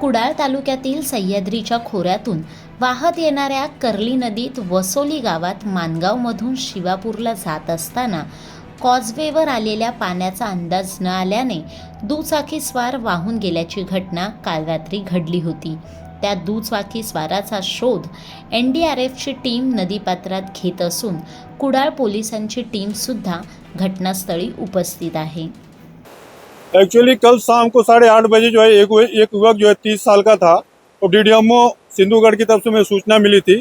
कुडाळ तालुक्यातील सह्याद्रीच्या खोऱ्यातून वाहत येणाऱ्या कर्ली नदीत वसोली गावात मानगावमधून शिवापूरला जात असताना कॉजवेवर आलेल्या पाण्याचा अंदाज न आल्याने दुचाकीस्वार वाहून गेल्याची घटना काल रात्री घडली होती. त्या दुचाकी स्वाराचा शोध एन डी आर एफची टीम नदीपात्रात घेत असून कुडाळ पोलिसांची टीमसुद्धा घटनास्थळी उपस्थित आहे. एक्चुअली कल शाम को साढ़े आठ बजे जो है, एक एक युवक जो है, तीस साल का था और डीडीएमओ सिंधुगढ़ की तरफ़ से हमें सूचना मिली थी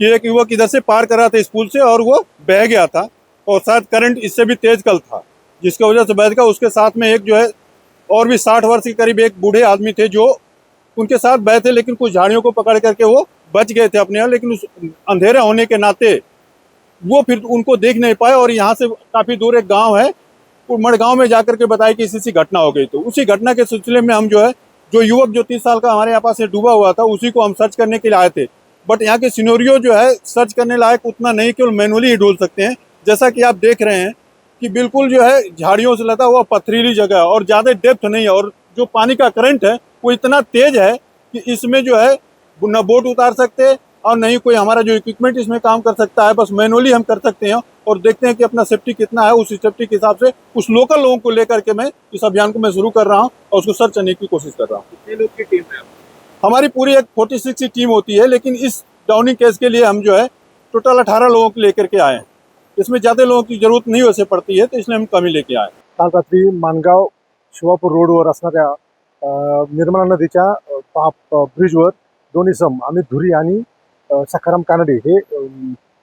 कि एक युवक इधर से पार कर रहा था इस पुल से और वो बह गया था और शायद करंट इससे भी तेज कल था, जिसकी वजह से बह गया उसके साथ में एक जो है, और भी साठ वर्ष के करीब एक बूढ़े आदमी थे जो उनके साथ बह थे, लेकिन कुछ झाड़ियों को पकड़ करके वो बच गए थे अपने यहाँ, लेकिन उस अंधेरा होने के नाते वो फिर उनको देख नहीं पाए और यहाँ से काफ़ी दूर एक गाँव है मड़गांव में जाकर के बताया कि इसी सी घटना हो गई तो उसी घटना के सिलसिले में हम जो है, जो युवक जो तीस साल का हमारे यहाँ पास डूबा हुआ था, उसी को हम सर्च करने के लिए आए थे। बट यहाँ के सिनोरियो जो है, सर्च करने लायक उतना नहीं केवल मैनुअली ही ढूंढ सकते हैं। जैसा कि आप देख रहे हैं कि बिल्कुल जो है, झाड़ियों से लदा हुआ पथरीली जगह है और ज़्यादा डेप्थ नहीं है और जो पानी का करंट है, वो इतना तेज है कि इसमें जो है, न बोट उतार सकते और नहीं कोई हमारा जो इक्विपमेंट इसमें काम कर सकता है बस मैनुअली हम कर सकते हैं और देखते हैं कि अपना सेफ्टी कितना है उस सेफ्टी के हिसाब से उस लोकल लोगों को लेकर के मैं इस अभियान को मैं शुरू कर रहा हूँ और उसको सर्च करने की कोशिश कर रहा हूँ। कितने लोग की टीम है? हमारी पूरी एक फोर्टी सिक्स की टीम होती है लेकिन इस डाउनिंग केस के लिए हम जो है टोटल अठारह लोगों को लेकर के आए हैं। इसमें ज़्यादा लोगों की ज़रूरत नहीं वैसे पड़ती है तो इसलिए हम कमी लेके आए काल रात्री मानगाव शिवापूर रोडवर असणाऱ्या निर्मला नदीच्या पा- ब्रिजवर दोन्ही सम आम्ही धुरी आणि सखाराम कानडे हे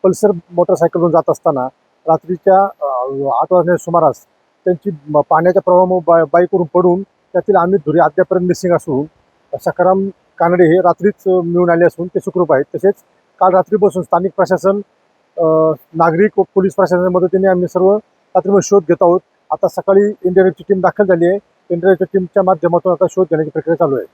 पल्सर मोटरसायकलवरून जात असताना रात्रीच्या आठ वाजण्याच्या सुमारास त्यांची पाण्याच्या प्रवाहामुळे बाय बाईकवरून पडून त्यातील आम्ही धुरे अद्यापर्यंत मिसिंग असून सखाराम कानडे हे रात्रीच मिळून आले असून ते सुखरूप आहेत. तसेच काल रात्रीपासून स्थानिक प्रशासन नागरिक व पोलीस प्रशासनाच्या मदतीने आम्ही सर्व रात्रीमध्ये शोध घेत आहोत. आता सकाळी इंडियनची टीम दाखल झाली आहे. इंडियनच्या टीमच्या माध्यमातून आता शोध घेण्याची प्रक्रिया चालू आहे.